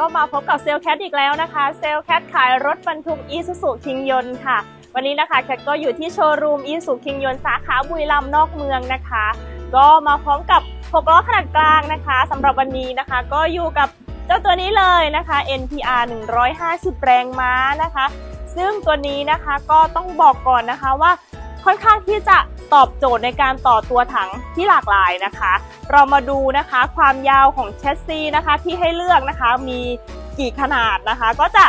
ก็มาพบกับเซลแคทอีกแล้วนะคะ เซลแคทขายรถบรรทุกอีซูซูคิงยนค่ะ วันนี้นะคะแคทก็อยู่ที่โชว์รูมอีซูคิงยนสาขาบุรีรัมย์นอกเมืองนะคะ ก็มาพร้อมกับ6ล้อขนาดกลางนะคะสำหรับวันนี้นะคะก็อยู่กับเจ้าตัวนี้เลยนะคะ NPR 150 แรงม้านะคะ ซึ่งตัวนี้นะคะก็ต้องบอกก่อนนะคะว่า ค่อนข้างที่จะตอบโจทย์ในการต่อตัวถังที่หลากหลายนะคะ เรามาดูนะคะความยาวของแชสซีนะคะที่ให้เลือกนะคะมีกี่ขนาดนะคะ ก็จะ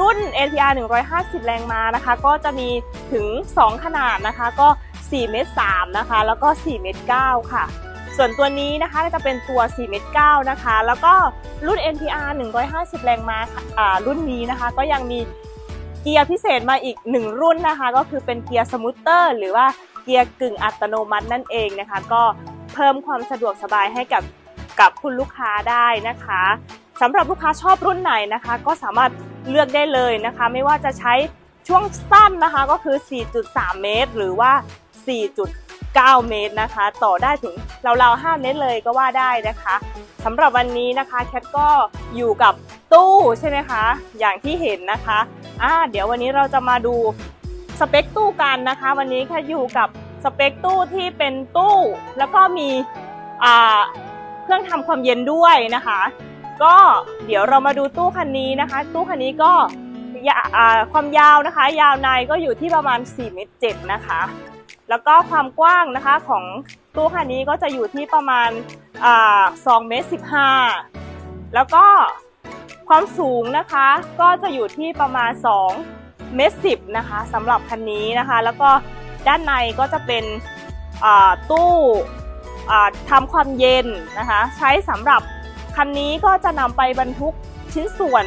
รุ่น NPR 150 แรงม้านะคะ ก็จะมีถึง 2 ขนาดนะคะ ก็4เมตร3นะคะ แล้วก็4เมตร9ค่ะ ส่วนตัวนี้นะคะจะเป็นตัว4เมตร9นะคะ แล้วก็รุ่น NPR 150 แรงม้าค่ะอ่ารุ่นนี้นะคะ ก็ยังมี กียร์พิเศษมาอีก1รุ่นนะคะ ก็คือเป็นเกียร์สมูทเตอร์ หรือว่าเกียร์กึ่งอัตโนมัตินั่นเองนะคะ ก็เพิ่มความสะดวกสบายให้กับกับคุณลูกค้าได้นะคะสำหรับลูกค้าชอบรุ่นไหนนะคะ ก็สามารถเลือกได้เลยนะคะ ไม่ว่าจะใช้ช่วงสั้นนะคะก็คือ 4.3 เมตร หรือว่า 4.9 เมตรนะคะ ต่อได้ถึงราวๆ5เมตรเลยก็ว่าได้นะคะสำหรับวันนี้นะคะแคทก็อยู่กับตู้ใช่ไหมคะ อย่างที่เห็นนะคะ อ่าเดี๋ยววันนี้เราจะมาดูสเปคตู้กันนะคะ วันนี้แคทอยู่กับสเปคตู้ที่เป็นตู้ แล้วก็มีอ่าเครื่องทำความเย็นด้วยนะคะ ก็เดี๋ยวเรามาดูตู้คันนี้นะคะ ตู้คันนี้ก็ยาอ่าความยาวนะคะ ยาวในก็อยู่ที่ประมาณ4เมตร7นะคะ แล้วก็ความกว้างนะคะของตู้คันนี้ก็จะอยู่ที่ประมาณอ่า2เมตร15แล้วก็ ความสูงนะคะก็จะอยู่ที่ประมาณ2เมตร10นะคะสำหรับคันนี้นะคะ แล้วก็ด้านในก็จะเป็นตู้ทำความเย็นนะคะ ใช้สำหรับคันนี้ก็จะนำไปบรรทุกชิ้นส่วน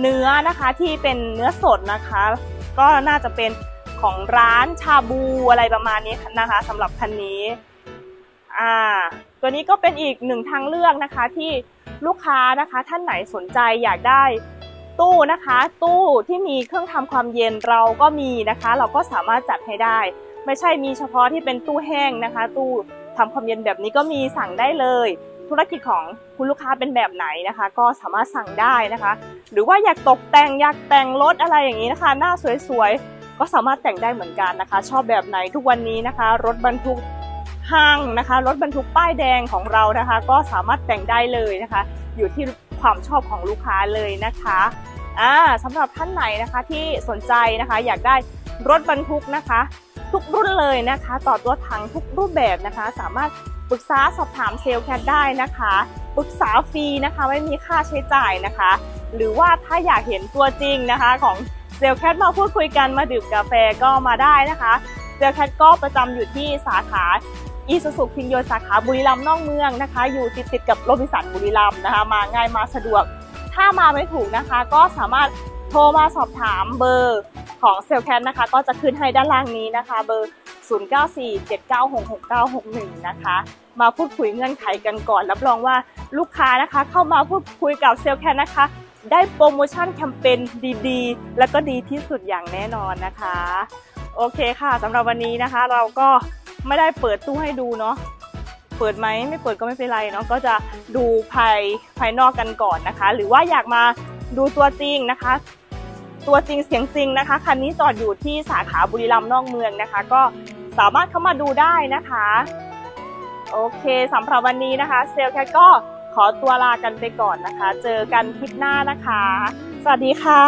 เนื้อนะคะที่เป็นเนื้อสดนะคะ ก็น่าจะเป็นของร้านชาบูอะไรประมาณนี้นะคะสำหรับคันนี้อ่า ตัวนี้ก็เป็นอีกหนึ่งทางเลือกนะคะที่ลูกค้านะคะ ท่านไหนสนใจอยากได้ตู้นะคะ ตู้ที่มีเครื่องทำความเย็นเราก็มีนะคะ เราก็สามารถจัดให้ได้ ไม่ใช่มีเฉพาะที่เป็นตู้แห้งนะคะ ตู้ทำความเย็นแบบนี้ก็มีสั่งได้เลย ธุรกิจของคุณลูกค้าเป็นแบบไหนนะคะ ก็สามารถสั่งได้นะคะ หรือว่าอยากตกแต่งอยากแต่งรถอะไรอย่างนี้นะคะ หน้าสวยๆก็สามารถแต่งได้เหมือนกันนะคะ ชอบแบบไหนทุกวันนี้นะคะ รถบรรทุก ห้างนะคะ รถบรรทุกป้ายแดงของเรานะคะ ก็สามารถแต่งได้เลยนะคะ อยู่ที่ความชอบของลูกค้าเลยนะคะอ่าสำหรับท่านไหนนะคะที่สนใจนะคะ อยากได้รถบรรทุกนะคะ ทุกรุ่นเลยนะคะ ต่อตัวถังทุกรูปแบบนะคะ สามารถปรึกษาสอบถามเซลล์แคทได้นะคะปรึกษาฟรีนะคะไม่มีค่าใช้จ่ายนะคะ หรือว่าถ้าอยากเห็นตัวจริงนะคะของเซลแคทมาพูดคุยกันมาดื่มกาแฟก็มาได้นะคะ เซลแคทก็ประจำอยู่ที่สาขา อีสุสุคิงโยนสาขาบุรีรัมย์นอกเมืองนะคะ อยู่ติดติดกับโรบินสันบุรีรัมย์นะคะ มาง่ายมาสะดวก ถ้ามาไม่ถูกนะคะ ก็สามารถโทรมาสอบถามเบอร์ของเซลแคทนะคะ ก็จะขึ้นให้ด้านล่างนี้นะคะ เบอร์ 0947966961 นะคะ มาพูดคุยเงื่อนไขกันก่อน รับรองว่าลูกค้านะคะ เข้ามาพูดคุยกับเซลแคทนะคะ ได้โปรโมชั่นแคมเปญดีๆ แล้วก็ดีที่สุดอย่างแน่นอนนะคะ โอเคค่ะสำหรับวันนี้นะคะ เราก็ ไม่ได้เปิดตู้ให้ดูเนาะเปิดไหมไม่เปิดก็ไม่เป็นไรเนาะก็จะดูภายภายนอกกันก่อนนะคะ หรือว่าอยากมาดูตัวจริงนะคะ ตัวจริงเสียงจริงนะคะคันนี้จอดอยู่ที่สาขาบุรีรัมย์นอกเมืองนะคะ ก็สามารถเข้ามาดูได้นะคะ โอเคสำหรับวันนี้นะคะ เซลแคทก็ขอตัวลากันไปก่อนนะคะ เจอกันคลิปหน้านะคะ สวัสดีค่ะ